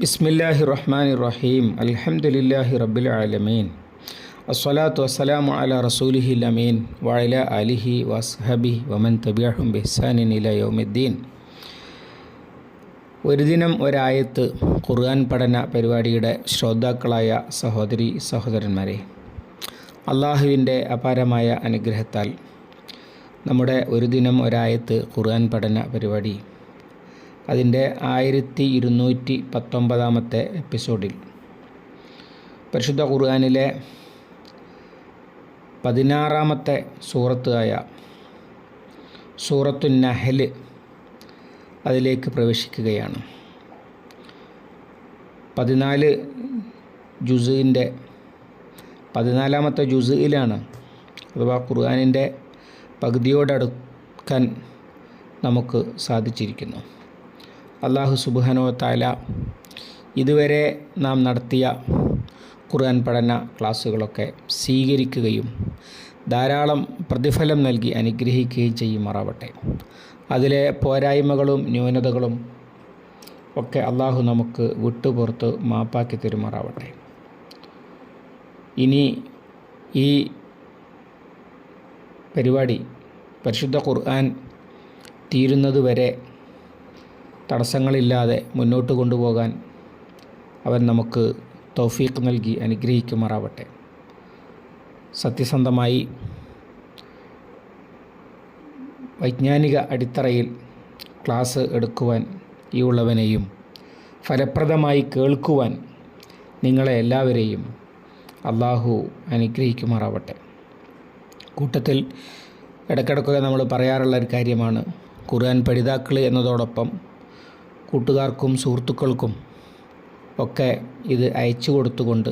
ബിസ്മില്ലാഹി റഹ്മാൻ റഹീം അൽഹംദുലില്ലാഹി റബ്ബിൽ ആലമീൻ. അസ്സലാത്തു വസ്സലാമു അല റസൂലിഹി ലമീൻ വഅല അലിഹി വസ്ഹബി വമൻ തബിയാഹും ബെഹ്സാനിൻ ഇല ഒരു ദിനം ഒരായത്ത് ഖുർആൻ പഠന പരിപാടിയുടെ ശ്രോതാക്കളായ സഹോദരി സഹോദരന്മാരെ അള്ളാഹുവിന്റെ അപാരമായ അനുഗ്രഹത്താൽ നമ്മുടെ ഒരു ദിനം ഒരായത്ത് ഖുർആൻ പഠന പരിപാടി അതിന്റെ ആയിരത്തി ഇരുന്നൂറ്റി പത്തൊമ്പതാമത്തെ എപ്പിസോഡിൽ. പരിശുദ്ധ ഖുർആാനിലെ പതിനാറാമത്തെ സൂറത്തായ സൂറത്തു നഹൽ അതിലേക്ക് പ്രവേശിക്കുകയാണ്. പതിനാല് ജുസുവിന്റെ പതിനാലാമത്തെ ജുസുയിലാണ് അഥവാ ഖുർആാനിന്റെ പകുതിയോടടുക്കാൻ നമുക്ക് സാധിച്ചിരിക്കുന്നു. അള്ളാഹു സുബാനോ താല ഇതുവരെ നാം നടത്തിയ ഖുർആൻ പഠന ക്ലാസ്സുകളൊക്കെ സ്വീകരിക്കുകയും ധാരാളം പ്രതിഫലം നൽകി അനുഗ്രഹിക്കുകയും ചെയ്യുമാറാവട്ടെ. അതിലെ പോരായ്മകളും ന്യൂനതകളും ഒക്കെ അള്ളാഹു നമുക്ക് വിട്ടുപുറത്ത് മാപ്പാക്കി തരുമാറാവട്ടെ. ഇനി ഈ പരിപാടി പരിശുദ്ധ ഖുർആൻ തീരുന്നതുവരെ തടസ്സങ്ങളില്ലാതെ മുന്നോട്ട് കൊണ്ടുപോകാൻ അവൻ നമുക്ക് തൗഫീഖ് നൽകി അനുഗ്രഹിക്കുമാറാവട്ടെ. സത്യസന്ധമായി വൈജ്ഞാനിക അടിത്തറയിൽ ക്ലാസ് എടുക്കുവാൻ ഈ ഉള്ളവനെയും ഫലപ്രദമായി കേൾക്കുവാൻ നിങ്ങളെ എല്ലാവരെയും അള്ളാഹു അനുഗ്രഹിക്കുമാറാവട്ടെ. കൂട്ടത്തിൽ ഇടയ്ക്കിടയ്ക്കൊക്കെ നമ്മൾ പറയാറുള്ള ഒരു കാര്യമാണ് ഖുർആൻ പഠിതാക്കൾ എന്നതോടൊപ്പം കൂട്ടുകാർക്കും സുഹൃത്തുക്കൾക്കും ഒക്കെ ഇത് അയച്ചു കൊടുത്തുകൊണ്ട്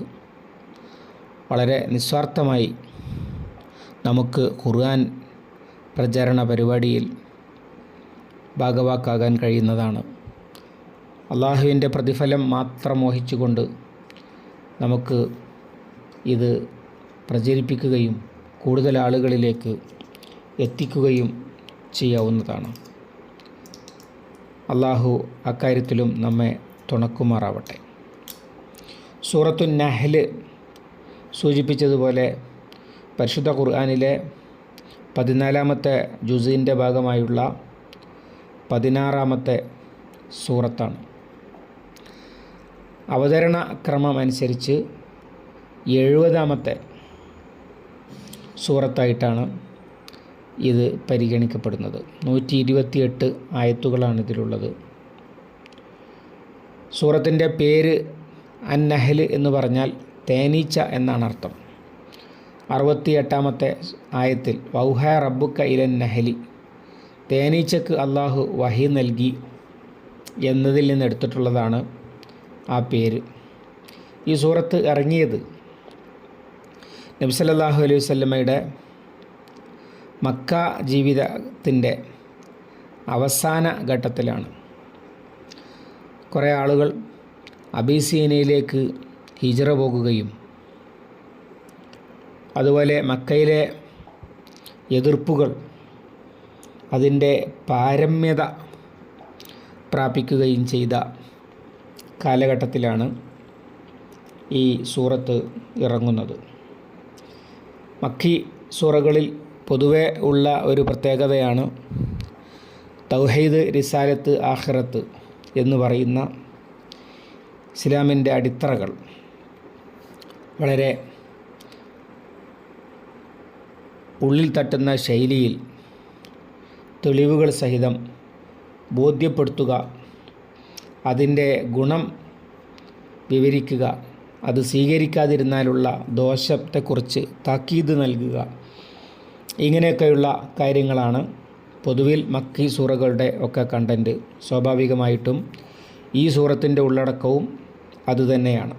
വളരെ നിസ്വാർത്ഥമായി നമുക്ക് ഖുർആൻ പ്രചാരണ പരിപാടിയിൽ ഭാഗവാക്കാകാൻ കഴിയുന്നതാണ്. അള്ളാഹുവിന്റെ പ്രതിഫലം മാത്രം മോഹിച്ചുകൊണ്ട് നമുക്ക് ഇത് പ്രചരിപ്പിക്കുകയും കൂടുതൽ ആളുകളിലേക്ക് എത്തിക്കുകയും ചെയ്യാവുന്നതാണ്. അള്ളാഹു അക്കാര്യത്തിലും നമ്മെ തുണക്കുമാറാവട്ടെ. സൂറത്തു നഹൽ സൂചിപ്പിച്ചതുപോലെ പരിശുദ്ധ ഖുർആാനിലെ പതിനാലാമത്തെ ജുസീന്റെ ഭാഗമായുള്ള പതിനാറാമത്തെ സൂറത്താണ്. അവതരണ ക്രമം അനുസരിച്ച് എഴുപതാമത്തെ സൂറത്തായിട്ടാണ് ഇത് പരിഗണിക്കപ്പെടുന്നത്. നൂറ്റി ഇരുപത്തിയെട്ട് ആയത്തുകളാണ് ഇതിലുള്ളത്. സൂറത്തിന്റെ പേര് അന്നഹൽ എന്ന് പറഞ്ഞാൽ തേനീച്ച എന്നാണ് അർത്ഥം. അറുപത്തിയെട്ടാമത്തെ ആയത്തിൽ വൗഹ റബ്ബുക്ക ഇലൻ നഹലി തേനീച്ചക്ക് അള്ളാഹു വഹി നൽകി എന്നതിൽ നിന്ന് എടുത്തിട്ടുള്ളതാണ് ആ പേര്. ഈ സൂറത്ത് ഇറങ്ങിയത് നബ്സലല്ലാഹു അലൈഹി മക്ക ജീവിതത്തിന്റെ അവസാന ഘട്ടത്തിലാണ്. കുറേ ആളുകൾ അബീസീനയിലേക്ക് ഹിജറ പോകുകയും അതുപോലെ മക്കയിലെ എതിർപ്പുകൾ അതിന്റെ പാരമ്യത പ്രാപിക്കുകയും ചെയ്ത കാലഘട്ടത്തിലാണ് ഈ സൂറത്ത് ഇറങ്ങുന്നത്. മക്കി സൂറകളിൽ പൊതുവെ ഉള്ള ഒരു പ്രത്യേകതയാണ് തൗഹീദ് റിസാലത്ത് ആഖിറത്ത് എന്ന് പറയുന്ന ഇസ്ലാമിന്റെ അടിത്തറകൾ. വളരെ ഉള്ളിൽ തട്ടുന്ന ശൈലിയിൽ തെളിവുകൾ സഹിതം ബോധ്യപ്പെടുത്തുക അതിന്റെ ഗുണം വിവരിക്കുക അത് സ്വീകരിക്കാതിരുന്നാലുള്ള ദോഷത്തെക്കുറിച്ച് താക്കീത് നൽകുക ഇങ്ങനെയൊക്കെയുള്ള കാര്യങ്ങളാണ് പൊതുവിൽ മക്കി സൂറകളുടെ ഒക്കെ കണ്ടന്റ് സ്വാഭാവികമായിട്ടും ഈ സൂറത്തിന്റെ ഉള്ളടക്കവും അതുതന്നെയാണ്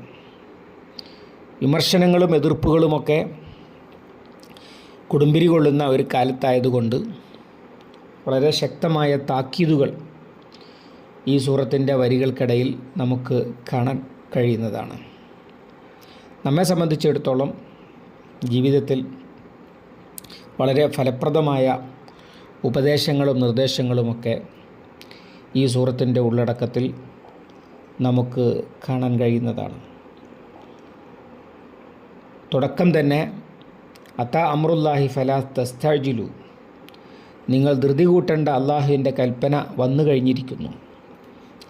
വിമർശനങ്ങളും എതിർപ്പുകളുമൊക്കെ കുടുംബിരി കൊള്ളുന്ന ഒരു കാലത്തായതുകൊണ്ട് വളരെ ശക്തമായ താക്കീതുകൾ ഈ സൂറത്തിന്റെ വരികൾക്കിടയിൽ നമുക്ക് കാണാൻ കഴിയുന്നതാണ്. നമ്മെ സംബന്ധിച്ചിടത്തോളം ജീവിതത്തിൽ വളരെ ഫലപ്രദമായ ഉപദേശങ്ങളും നിർദ്ദേശങ്ങളുമൊക്കെ ഈ സൂറത്തിന്റെ ഉള്ളടക്കത്തിൽ നമുക്ക് കാണാൻ കഴിയുന്നതാണ്. തുടക്കം തന്നെ അത്ത അമ്രുല്ലാഹി ഫലാ തസ്താജിലു നിങ്ങൾ ധൃതി കൂട്ടേണ്ട അള്ളാഹുവിന്റെ കൽപ്പന വന്നു കഴിഞ്ഞിരിക്കുന്നു.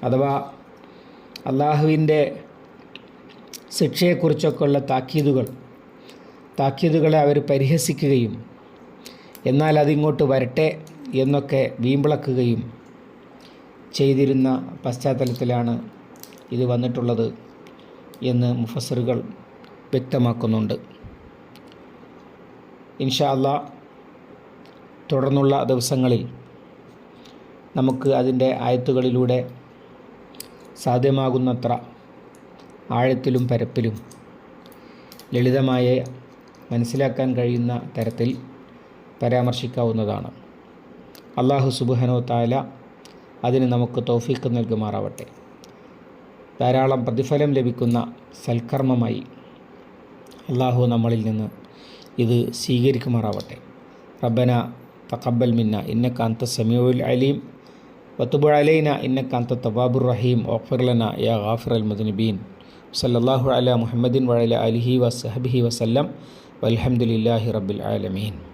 അഥവാ അള്ളാഹുവിന്റെ ശിക്ഷയെക്കുറിച്ചൊക്കെയുള്ള താക്കീതുകൾ താക്കീതുകളെ അവർ പരിഹസിക്കുകയും എന്നാൽ അതിങ്ങോട്ട് വരട്ടെ എന്നൊക്കെ വീമ്പിളക്കുകയും ചെയ്തിരുന്ന പശ്ചാത്തലത്തിലാണ് ഇത് വന്നിട്ടുള്ളത് എന്ന് മുഫസറുകൾ വ്യക്തമാക്കുന്നുണ്ട്. ഇൻഷാ അല്ലാ തുടർന്നുള്ള ദിവസങ്ങളിൽ നമുക്ക് അതിന്റെ ആയത്തുകളിലൂടെ സാധ്യമാകുന്നത്ര ആഴത്തിലും പരപ്പിലും ലളിതമായ മനസ്സിലാക്കാൻ കഴിയുന്ന തരത്തിൽ പരാമർശിക്കാവുന്നതാണ്. അള്ളാഹു സുബുഹനോ താല അതിന് നമുക്ക് തോഫീക്ക് നൽകുമാറാവട്ടെ. ധാരാളം പ്രതിഫലം ലഭിക്കുന്ന സൽക്കർമ്മമായി അള്ളാഹു നമ്മളിൽ നിന്ന് ഇത് സ്വീകരിക്കുമാറാവട്ടെ. റബ്ബന തഖബ്ബൽ മിന്ന ഇന്നക അന്ത സമീഉൽ അലീം. വത്തുബ് അലൈന ഇന്നക അന്ത തവാബുർ റഹീം. ഓഫിർ ലന യാ ഗാഫിർ അൽ മുദ്നിബീൻ. സല്ലല്ലാഹു അല മുഹമ്മദിൻ വഅല അലിഹി വസഹബിഹി വസല്ലം. വൽഹംദുലില്ലാഹി റബ്ബിൽ ആലമീൻ.